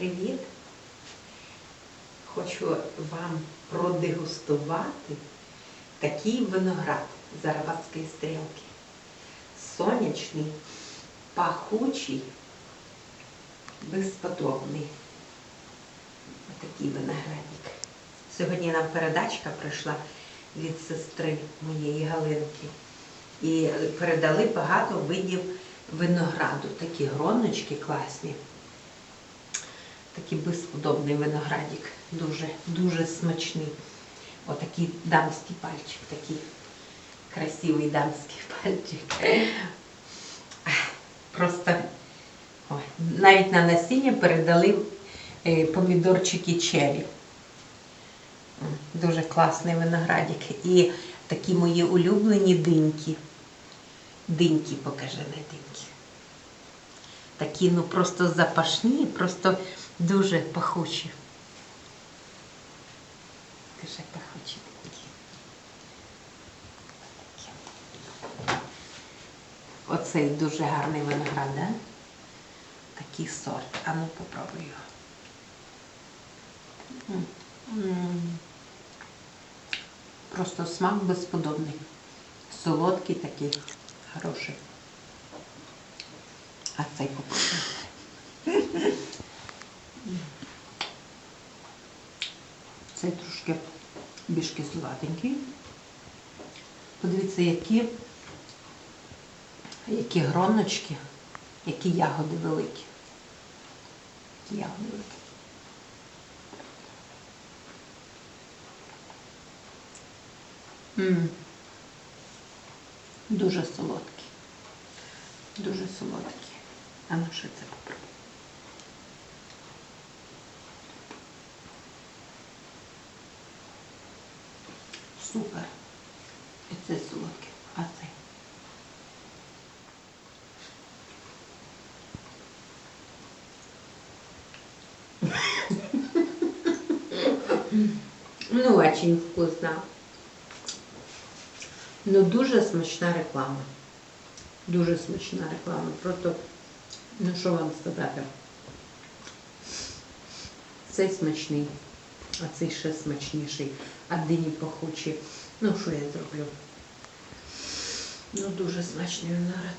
Привіт! Хочу вам продегустувати такий виноград з Арабатської стрілки. Сонячний, пахучий, безподобний. Отакий виноградник. Сьогодні нам передачка прийшла від сестри моєї Галинки. І передали багато видів винограду. Такі гроночки класні. Такий безподобний виноградик. Дуже, дуже смачний. Отакий дамський пальчик, такий красивий дамський пальчик. Просто ой, навіть на насіння передали е, помідорчики черрі. Дуже класний виноградик. І такі мої улюблені диньки. Диньки, покажи на диньки. Такі, ну просто запашні, просто дуже пахучі. Дуже пахучі. Такі. Оцей дуже гарний виноград, да? Такий сорт. А ну попробуй його. Просто смак безподобний. Солодкий такий, хороший. А цей попробуй. Цей трошки більш кисловатенький. Подивіться, які, які гроночки, які ягоди великі. Ягоди великі. М. Дуже солодкі. Дуже солодкі. А ну що це попробуй. Супер. І це солодке. А це. Ну, очень вкусно. Ну, дуже смачна реклама. Дуже смачна реклама. Просто, ну що вам сказати? Цей смачний, а цей ще смачніший, а дині пахучі. Ну, що я зроблю? Ну, дуже смачний виноград.